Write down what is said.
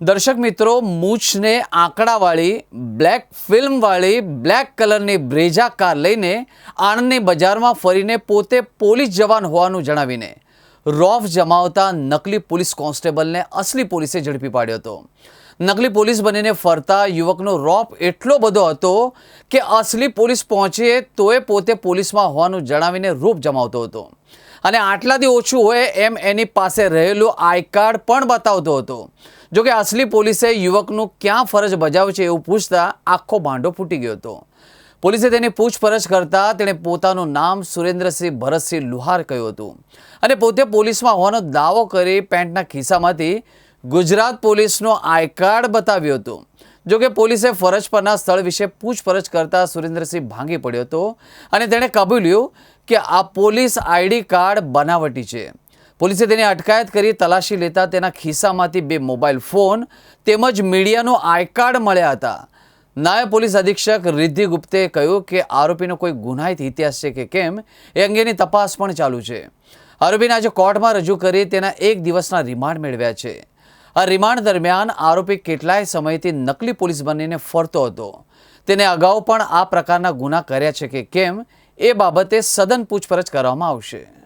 દર્શક મિત્રો, મૂછને આંકડાવાળી બ્લેક ફિલ્મવાળી બ્લેક કલરની બ્રેઝા કાર લઈને આણંદની બજારમાં ફરીને પોતે પોલીસ જવાન હોવાનું જણાવીને રોફ જમાવતા નકલી પોલીસ કોન્સ્ટેબલને અસલી પોલીસે ઝડપી પાડ્યો હતો. નકલી પોલીસ બનીને ફરતા યુવકનો રોફ એટલો બધો હતો કે અસલી પોલીસ પહોંચે તોય પોતે પોલીસમાં હોવાનું જણાવીને રૂપ જમાવતો હતો. અને આટલાથી ઓછું હોય એમ એની પાસે રહેલું આઈ કાર્ડ પણ બતાવતો હતો. જોકે અસલી પોલીસે યુવકનું ક્યાં ફરજ બજાવ્યું છે એવું પૂછતા આખો ભાંડો ફૂટી ગયો હતો. પોલીસે તેની પૂછપરછ કરતા તેણે પોતાનું નામ સુરેન્દ્રસિંહ ભરતસિંહ લુહાર કહ્યું હતું. અને પોતે પોલીસમાં હોવાનો દાવો કરી પેન્ટના ખિસ્સામાંથી ગુજરાત પોલીસનો આઈ કાર્ડ બતાવ્યું હતું. જોકે પોલીસે ફરજ પરના સ્થળ વિશે પૂછપરછ કરતા સુરેન્દ્રસિંહ ભાંગી પડ્યો હતો અને તેણે કબૂલ્યું કે આ પોલીસ આઈડી કાર્ડ બનાવટી છે. પોલીસે તેની અટકાયત કરી, તલાશી લેતા તેના ખિસ્સામાંથી બે મોબાઈલ ફોન તેમજ મીડિયાનો આઈ કાર્ડ મળ્યા હતા. નાયબ પોલીસ અધિક્ષક રિદ્ધિ ગુપ્તે કહ્યું કે આરોપીનો કોઈ ગુનાહિત ઇતિહાસ છે કે કેમ, એ અંગેની તપાસ પણ ચાલુ છે. આરોપીને આજે કોર્ટમાં રજૂ કરી તેના એક દિવસના રિમાન્ડ મેળવ્યા છે. આ રિમાન્ડ દરમિયાન આરોપી કેટલાય સમયથી નકલી પોલીસ બનીને ફરતો હતો. તેને અગાઉ પણ આ પ્રકારના ગુના કર્યા છે કે કેમ એ બાબતે સદન પૂછપરછ કરવામાં આવશે.